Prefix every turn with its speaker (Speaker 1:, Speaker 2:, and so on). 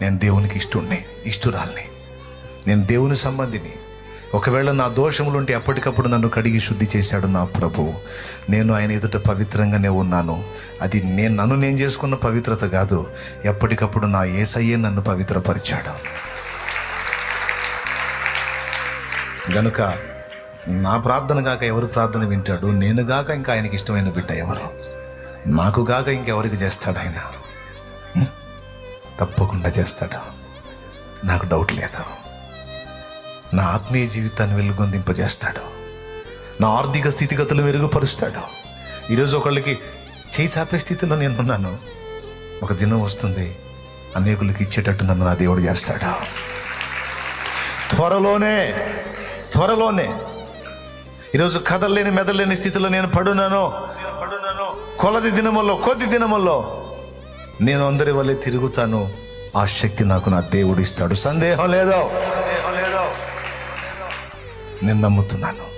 Speaker 1: నేను దేవునికి ఇష్టుణ్ణి ఇష్టురాల్ని. నేను దేవుని సంబంధిని. ఒకవేళ నా దోషములుంటే అప్పటికప్పుడు నన్ను కడిగి శుద్ధి చేశాడు నా ప్రభు. నేను ఆయన ఎదుట పవిత్రంగానే ఉన్నాను. అది నేను నన్ను నేను చేసుకున్న పవిత్రత కాదు. ఎప్పటికప్పుడు నా ఏసయ్యే నన్ను పవిత్రపరిచాడు. గనుక నా ప్రార్థన గాక ఎవరు ప్రార్థన వింటాడు? నేను గాక ఇంకా ఆయనకి ఇష్టమైన బిడ్డ ఎవరు? నాకు గాక ఇంకెవరికి చేస్తాడు ఆయన? తప్పకుండా చేస్తాడు. నాకు డౌట్ లేదు. నా ఆత్మీయ జీవితాన్ని వెలుగొందింపజేస్తాడు. నా ఆర్థిక స్థితిగతులు మెరుగుపరుస్తాడు. ఈరోజు ఒకళ్ళకి చేయి చాపే స్థితిలో నేనున్నాను ఒక దినం వస్తుంది. అనేకులకి ఇచ్చేటట్టు నన్ను నా దేవుడు చేస్తాడు. త్వరలోనే త్వరలోనే. ఈరోజు కదలలేని మెదలేని స్థితిలో నేను పడున్నాను. కొలది దినముల్లో కొద్ది దినముల్లో నేను అందరి వల్లే తిరుగుతాను. ఆ శక్తి నాకు నా దేవుడు ఇస్తాడు సందేహం లేదో? నేను నమ్ముతున్నాను.